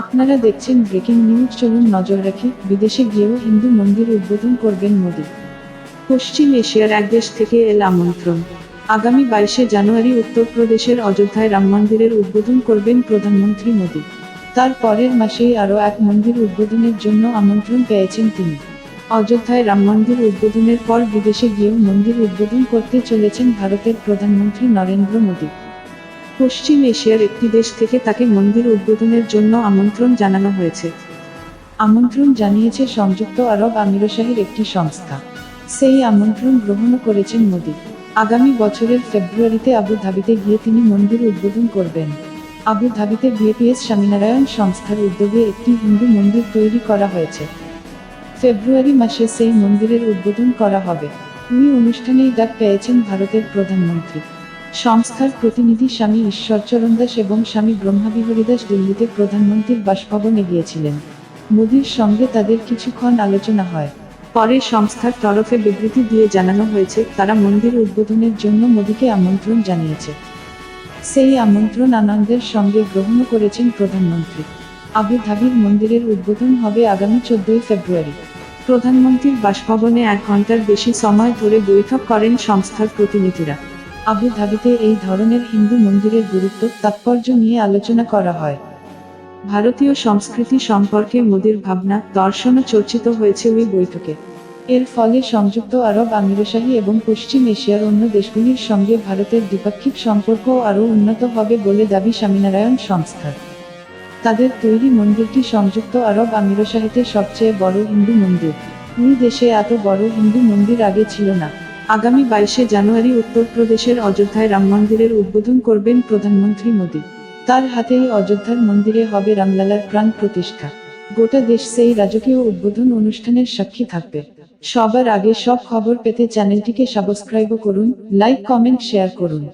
আপনারা দেখছেন breaking news, চলুন নজর রাখি, বিদেশে গিয়েও হিন্দু মন্দির উদ্বোধন করবেন মোদী। পশ্চিম এশিয়ার এক দেশ থেকে এল আমন্ত্রণ। আগামী বাইশে জানুয়ারি উত্তরপ্রদেশের অযোধ্যায় রাম মন্দিরের উদ্বোধন করবেন প্রধানমন্ত্রী মোদী। তার পরের মাসেই আরও এক মন্দির উদ্বোধনের জন্য আমন্ত্রণ পেয়েছেন তিনি। অযোধ্যায় রাম মন্দির উদ্বোধনের পর বিদেশে গিয়েও মন্দির উদ্বোধন করতে চলেছেন ভারতের প্রধানমন্ত্রী নরেন্দ্র মোদী। পশ্চিম এশিয়ার একটি দেশ থেকে তাকে মন্দির উদ্বোধনের জন্য আমন্ত্রণ জানানো হয়েছে। আমন্ত্রণ জানিয়েছে সংযুক্ত আরব আমিরশাহীর একটি সংস্থা। সেই আমন্ত্রণ গ্রহণ করেছেন মোদী। আগামী বছরের ফেব্রুয়ারিতে আবু ধাবিতে গিয়ে তিনি মন্দির উদ্বোধন করবেন। আবু ধাবিতে বিএপিএস স্বামীনারায়ণ সংস্থার উদ্যোগে একটি হিন্দু মন্দির তৈরি করা হয়েছে। ফেব্রুয়ারি মাসে সেই মন্দিরের উদ্বোধন করা হবে। ওই অনুষ্ঠানেই ডাক পেয়েছেন ভারতের প্রধানমন্ত্রী। সংস্থার প্রতিনিধি স্বামী ঈশ্বরচরণ দাস এবং স্বামী ব্রহ্মাবিহরী দাস দিল্লিতে প্রধানমন্ত্রীর বাসভবনে গিয়েছিলেন মোদীর সঙ্গে তাদের কিছুক্ষণ আলোচনা হয়। পরে সংস্থার তরফে বিবৃতি দিয়ে জানানো হয়েছে, তারা মন্দির উদ্বোধনের জন্য মোদীকে আমন্ত্রণ জানিয়েছে। সেই আমন্ত্রণ আনন্দের সঙ্গে গ্রহণ করেছেন প্রধানমন্ত্রী। আবু ধাবির মন্দিরের উদ্বোধন হবে আগামী চোদ্দই ফেব্রুয়ারি। প্রধানমন্ত্রীর বাসভবনে এক ঘণ্টার বেশি সময় ধরে বৈঠক করেন সংস্থার প্রতিনিধিরা। আবু ধাবিতে এই ধরনের হিন্দু মন্দিরের গুরুত্ব, তাৎপর্য নিয়ে আলোচনা করা হয়। ভারতীয় সংস্কৃতি সম্পর্কে মোদির ভাবনা, দর্শনও চর্চিত হয়েছে ওই বৈঠকে। এর ফলে সংযুক্ত আরব আমিরশাহী এবং পশ্চিম এশিয়ার অন্য দেশগুলির সঙ্গে ভারতের দ্বিপাক্ষিক সম্পর্ক আরও উন্নত হবে বলে দাবি স্বামীনারায়ণ সংস্থার তাদের তৈরি মন্দিরটি সংযুক্ত আরব আমিরশাহীতে সবচেয়ে বড় হিন্দু মন্দির। ওই দেশে এত বড় হিন্দু মন্দির আগে ছিল না। আগামী বাইশে জানুয়ারি উত্তরপ্রদেশের অযোধ্যায় রাম মন্দিরের উদ্বোধন করবেন প্রধানমন্ত্রী মোদী। তার হাতেই অযোধ্যার মন্দিরে হবে রামলালার প্রাণ প্রতিষ্ঠা। গোটা দেশ সেই রাজকীয় উদ্বোধন অনুষ্ঠানের সাক্ষী থাকবে। সবার আগে সব খবর পেতে চ্যানেলটিকে সাবস্ক্রাইব করুন, লাইক, কমেন্ট, শেয়ার করুন।